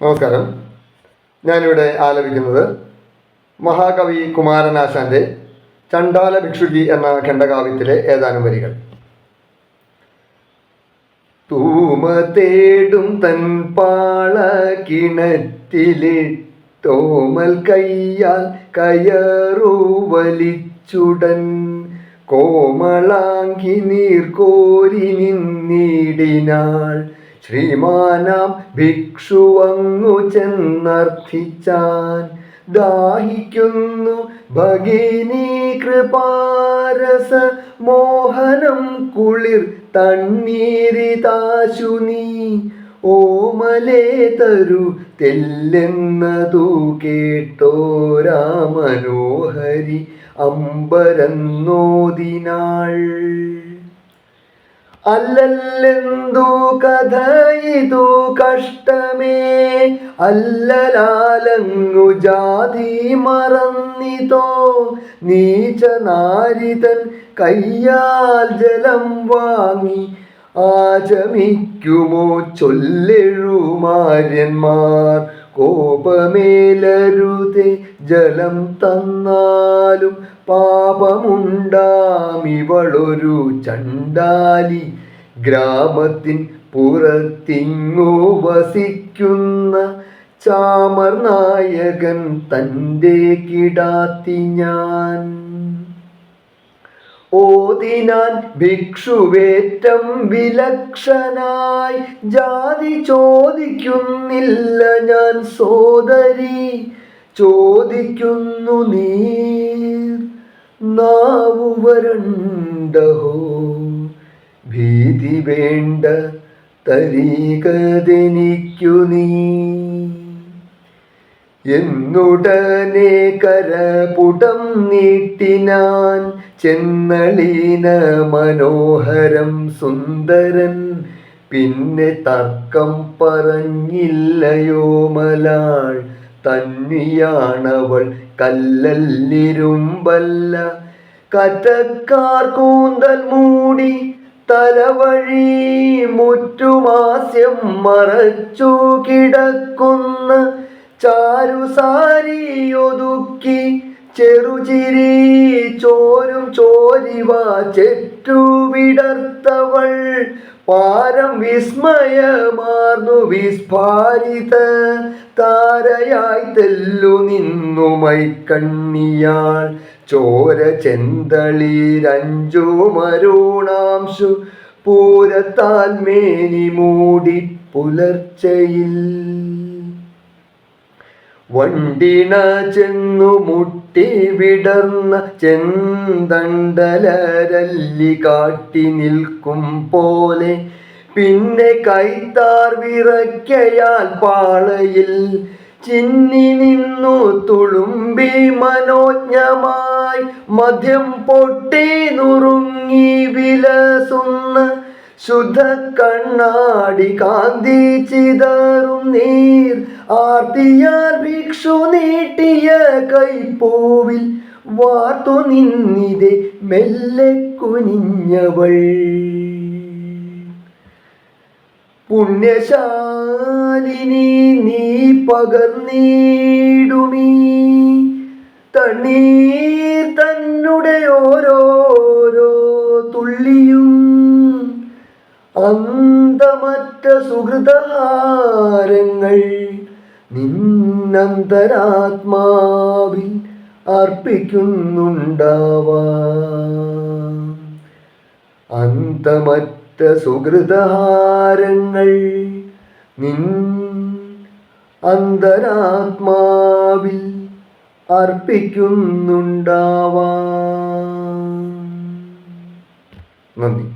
നമസ്കാരം. ഞാനിവിടെ ആലപിക്കുന്നത് മഹാകവി കുമാരനാശാന്റെ ചണ്ടാല ഭിക്ഷുകി എന്ന ഖണ്ഡകാവ്യത്തിലെ ഏതാനും വരികൾ. തൂമ തേടും തൻ പാള കിണറ്റിലിട്ടോമൽ കയ്യാൽ കയറു വലിച്ചുടൻ. കോമളാങ്കി നീർകോരി നിന്നിടിനാൾ ശ്രീമാനാം ഭിക്ഷുവങ്ങു ചെന്നർത്ഥിച്ചാൻ ദാഹിക്കുന്നു ഭഗിനി കൃപാരസ മോഹനം കുളിർ തണ്ണീരിതാശു നീ. ഓമലേ തരു തെല്ലെന്നതു കേട്ടോ രാമനോഹരി അമ്പരന്നോദിനാൾ കഥ ഇതു കഷ്ടമേ അല്ലലാലങ്ങു ജാതി മറന്നിതോ നീച നാരിതൻ കയ്യാൽ ജലം വാങ്ങി ആചമിക്കുമോ ചൊല്ലെഴുമാര്യന്മാർ? കോപമേലരുതേ ജലം തന്നാലും പാപമുണ്ടാമിവളൊരു ചണ്ടാലി ഗ്രാമത്തിൻ പുറത്തിങ്ങോ വസിക്കുന്ന ചാമർ നായകൻ തന്റെ കിടാത്തി ഞാൻ. ഓതിനാൻ ഭിക്ഷുവേറ്റം വിലക്ഷനായി. ജാതി ചോദിക്കുന്നില്ല ഞാൻ സോദരി. ചോദിക്കുന്നു നീ നാവു വരണ്ടഹോ ഭീതി വേണ്ട തരീകതെനിക്കു നീ. എന്നുടനെ കരപുടം നീട്ടിനാൻ ചെന്നളീന മനോഹരം സുന്ദരൻ. പിന്നെ തർക്കം പറഞ്ഞില്ലയോ മലാൾ തന്നിയാണവൾ കല്ലല്ലിരുമ്പല്ല. കറ്റക്കാർ കൂന്തൽ മൂടി തലവഴി മുറ്റുമാസ്യം മറച്ചു കിടക്കുന്ന ചാരുസാരിയൊതുക്കി ചെറുചിരി ചോരും ചോരിവ ചെറ്റുവിടർത്തവൾ പാരം വിസ്മയമാർന്നു വിസ്ഫാരിത താരയായി തെല്ലു നിന്നുമൈ കണ്ണിയാൾ ചോര ചെന്തളിരഞ്ചു മരുണാംശു പൂരത്താൽ മേനി മൂടി പുലർച്ചയിൽ. വണ്ടിണ ചെന്നു മുട്ടി വിടർന്ന ചെന്തണ്ടലരല്ലി കാട്ടി നിൽക്കും പോലെ. പിന്നെ കൈത്താർ വിറയ്ക്കയാൽ പാളയിൽ ചിന്നി നിന്നു തുളുമ്പി മനോജ്ഞമായി മദ്യം പൊട്ടി നുറുങ്ങി വിലസുന്ന ശുദ്ധ കണ്ണാടി കാന്തി ചിതറും നീർ. ആർത്തിയാൽ ഭിക്ഷു നീട്ടിയ കൈപ്പൂവിൽ വാർത്തു നിന്നിതെ മെല്ലെ കുനിഞ്ഞവൾ. പുണ്യശാലിനി നീ പകർന്നീടുമീ. തണ്ണീർ തന്നുടെ ഓരോരോ തുള്ളിയും അന്തമറ്റ സുഹൃതാരങ്ങൾ നിന്നന്തരാത്മാവിൽ അർപ്പിക്കുന്നുണ്ടാവാ. അന്തമറ്റ സുഹൃതാരങ്ങൾ നിൻ അന്തരാത്മാവിൽ അർപ്പിക്കുന്നുണ്ടാവാ. നന്ദി.